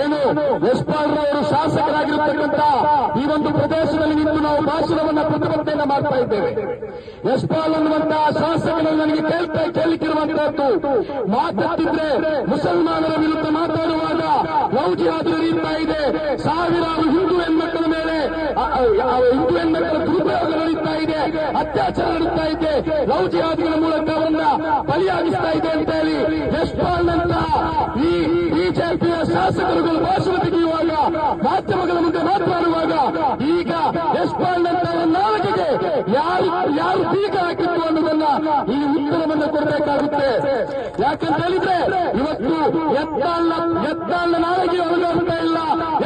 ಏನು? ಎಸ್ಪಾಲ್ ಅವರು ಶಾಸಕರಾಗಿರ್ತಕ್ಕಂಥ ಈ ಒಂದು ಪ್ರದೇಶದಲ್ಲಿ ನಿಂತು ನಾವು ಭಾಷಣವನ್ನ ಪ್ರತಿಭಟನೆಯನ್ನ ಮಾಡ್ತಾ ಇದ್ದೇವೆ. ಎಸ್ಪಾಲ್ ಅನ್ನುವಂತಹ ಶಾಸಕರಲ್ಲಿ ನನಗೆ ಕೇಳ್ತಾ ಕೇಳಿಕಿರುವಂತಹದ್ದು ಮಾತಾಡ್ತಿದ್ರೆ ಮುಸಲ್ಮಾನರ ವಿರುದ್ಧ ಮಾತಾಡುವಾಗ ಲವ್ ಜಿಹಾದ್ ನಡೆಯುತ್ತಾ ಇದೆ. ಸಾವಿರಾರು ಹಿಂದೂ ಹೆಣ್ಮಕ್ಕಳ ಮೇಲೆ ಹಿಂದೂ ಹೆಣ್ಮಕ್ಕಳ ದುರುಪಯೋಗ ನಡೀತಾ ಇದೆ ಅತ್ಯಾಚಾರ ನಡೀತಾ ಇದೆ. ಲವ್ ಆದಿಗಳ ಮೂಲಕ ಅವರನ್ನ ಬಲಿಯಾಗಿಸ್ತಾ ಇದೆ ಅಂತ ಹೇಳಿ ಎಸ್ಪಾಲ್ ನಂತಹ ಈ ಬಿಜೆಪಿಯ ಶಾಸಕರುಗಳು ಭಾಷಣ ತೆಗೆಯುವಾಗ, ಮಾಧ್ಯಮಗಳ ಮುಂದೆ ಮಾತನಾಡುವಾಗ ಈಗ ಎಷ್ಟು ನಾಲ್ಕಿಗೆ ಯಾರು ಯಾರು ಬೀಗ ಹಾಕಿತ್ತು ಅನ್ನೋದನ್ನ ಈ ಉತ್ತರವನ್ನು ಕೊಡಬೇಕಾಗುತ್ತೆ. ಯಾಕಂತ ಹೇಳಿದ್ರೆ, ಇವತ್ತು ಎತ್ತಾಳ ಎತ್ತಾಳ ನಾಳೆಗೆ ಅಲುಗಾಡ್ತಾ ಇಲ್ಲ.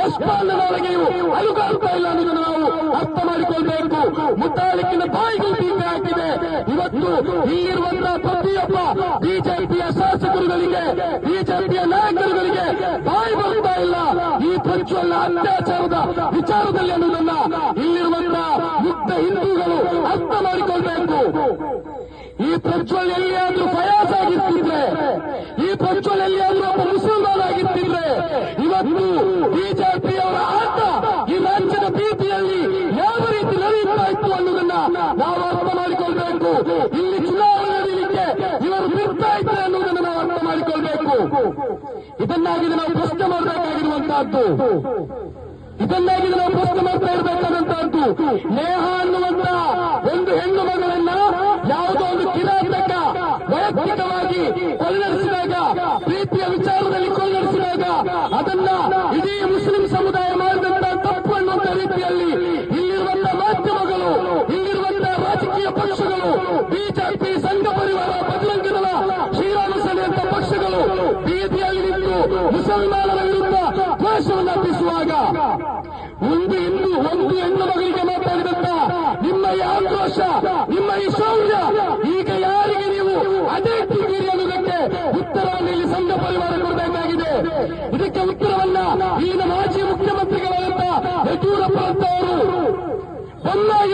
ಎಷ್ಟು ನಾಳೆಗೆಯು ಅಲುಗಾಡ್ತಾ ಇಲ್ಲ ಅನ್ನೋದನ್ನು ನಾವು ಅರ್ಥ ಮಾಡಿಕೊಳ್ಬೇಕು. ಮುತ್ತಾಲಿಕ್ಕಿನ ಬಾಯಿಗೆ ಬೀಗ ಹಾಕಿದೆ. ಇವತ್ತು ಈಗಿರುವಂತಹ ಪ್ರತಿಯೊಬ್ಬ ಬಿಜೆಪಿಯ ಶಾಸಕರುಗಳಿಗೆ, ಬಿಜೆಪಿಯ ನಾಯಕ ಪ್ರಜ್ವಲ ಅತ್ಯಾಚಾರದ ವಿಚಾರದಲ್ಲಿ ಅನ್ನೋದನ್ನ ಇಲ್ಲಿರುವಂತಹ ಮುಕ್ತ ಹಿಂದೂಗಳು ಅರ್ಥ ಮಾಡಿಕೊಳ್ಬೇಕು. ಈ ಪ್ರಜ್ವಲ್ ಎಲ್ಲಿಯಾದ್ರೂ ಫಯಾಸ್ ಆಗಿರ್ತಿದ್ರೆ, ಈ ಪ್ರಜ್ವಲ್ ಎಲ್ಲಿಯಾದ್ರೂ ಒಬ್ಬ ಮುಸಲ್ಮಾನ್ ಆಗಿರ್ತಿದ್ರೆ, ಇವತ್ತು ಬಿಜೆಪಿಯವರ ಆಟ ಈ ರಾಜ್ಯದ ಪ್ರೀತಿಯಲ್ಲಿ ಯಾವ ರೀತಿ ನಡೆಯುತ್ತಾ ಇತ್ತು ಅನ್ನೋದನ್ನ ನಾವು ಅರ್ಥ ಮಾಡಿಕೊಳ್ಬೇಕು. ಇಲ್ಲಿ ಚುನಾವಣೆ ನಡೆಯಲಿಕ್ಕೆ ಇವರು ಬಿಡ್ತಾ ಇದ್ದಾರೆ ಅನ್ನೋದನ್ನ ನಾವು ಅರ್ಥ ಮಾಡಿಕೊಳ್ಬೇಕು. ಇದನ್ನಾಗಿ ನಾವು ಪ್ರಶ್ನೆ ಮಾಡಬೇಕಾಗಿರುವಂತಹದ್ದು ಇದನ್ನಾಗಿ ನಾವು ಪ್ರಶ್ನೆ ಮಾಡ್ತಾ ಇರಬೇಕಾದಂತಹದ್ದು. ನೇಹ ಅನ್ನುವಂತ ಒಂದು ಹೆಣ್ಣು ಮಗಳನ್ನ ಯಾವುದೋ ಒಂದು ಕಿರಾತಕ ವೈಯಕ್ತಿಕವಾಗಿ ಕೊಲ್ಲಡಿಸಿದಾಗ ಮುಸಲ್ಮಾನರ ವಿರುದ್ಧ ದ್ವೇಷವನ್ನು ಅರ್ಪಿಸುವಾಗ ಒಂದು ಹೆಣ್ಣು ಒಂದು ಹೆಣ್ಣು ಮಗಳಿಗೆ ಮಾತಾಡಿದಂತ ನಿಮ್ಮ ಈ ಆಕ್ರೋಶ, ನಿಮ್ಮ ಈ ಶೌರ್ಯ, ಈಗ ಯಾರಿಗೆ ನೀವು ಅದೇ ಇಟ್ಟಿದ್ದೀರಿ ಅನ್ನೋದಕ್ಕೆ ಉತ್ತರ ಇಲ್ಲಿ ಸಂಘ ಪರಿವಾರ ಕೊಡಬೇಕಾಗಿದೆ. ಇದಕ್ಕೆ ಉತ್ತರವನ್ನ ಈಗ ಮಾಜಿ ಮುಖ್ಯಮಂತ್ರಿಗಳಾದಂತ ಯಡಿಯೂರಪ್ಪ ಅಂತ ಅವರು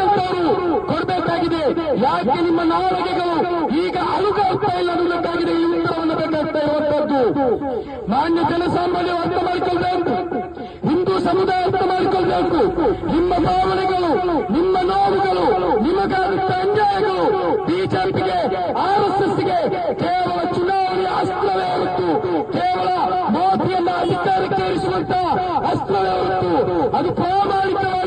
ಅಂತವರು ಕೊಡಬೇಕಾಗಿದೆ. ಯಾಕೆ ನಿಮ್ಮ ನಾಲಿಗೆಗಳು ಈಗ ಅಲುಗಾಡ್ತಾ ಇಲ್ಲ ಅನ್ನೋದಕ್ಕಾಗಿದೆ? ಇರುವಂತದ್ದು ಮಾನ್ಯ ಜನಸಾಮಾನ್ಯ ಅರ್ಥ ಮಾಡಿಕೊಳ್ಬೇಕು. ಹಿಂದೂ ಸಮುದಾಯ ಅರ್ಥ ಮಾಡಿಕೊಳ್ಬೇಕು. ನಿಮ್ಮ ಭಾವನೆಗಳು, ನಿಮ್ಮ ನೋವುಗಳು ನಿಮಗಾದಂತ ಅನ್ಯಾಯಗಳು ಬಿಜೆಪಿಗೆ ಆರ್ಎಸ್ಎಸ್ಗೆ ಕೇವಲ ಚುನಾವಣೆ ಅಸ್ತ್ರವೇ ಹೊರತು, ಕೇವಲ ಮೋದಿಯನ್ನ ಅಧಿಕಾರಕ್ಕೆ ಇರಿಸುವಂತ ಅಸ್ತ್ರವೇ ಹೊರತು, ಅದು ಪ್ರಾಮಾಣಿಕವಾದ